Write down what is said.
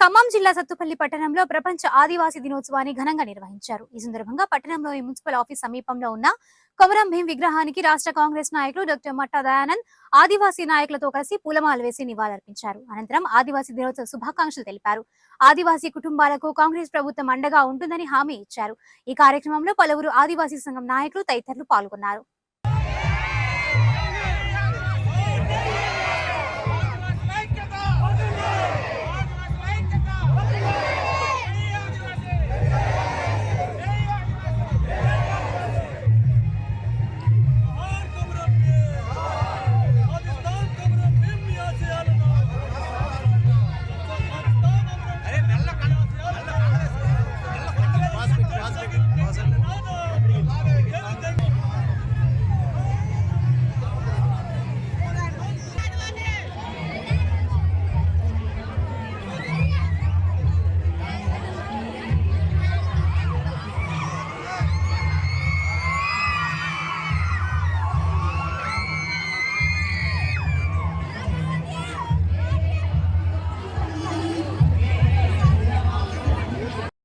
ఖమ్మం జిల్లా సత్తుపల్లి పట్టణంలో ప్రపంచ ఆదివాసీ దినోత్సవాన్ని ఘనంగా నిర్వహించారు. ఈ సందర్భంగా పట్టణంలోని మున్సిపల్ ఆఫీస్ సమీపంలో ఉన్న కొమరం భీం విగ్రహానికి రాష్ట్ర కాంగ్రెస్ నాయకులు డాక్టర్ మట్టా దయానంద్ ఆదివాసీ నాయకులతో కలిసి పూలమాలు వేసి నివాళులర్పించారు. అనంతరం ఆదివాసీ దినోత్సవ శుభాకాంక్షలు తెలిపారు. ఆదివాసీ కుటుంబాలకు కాంగ్రెస్ ప్రభుత్వం అండగా ఉంటుందని హామీ ఇచ్చారు. ఈ కార్యక్రమంలో పలువురు ఆదివాసీ సంఘం నాయకులు తదితరులు పాల్గొన్నారు.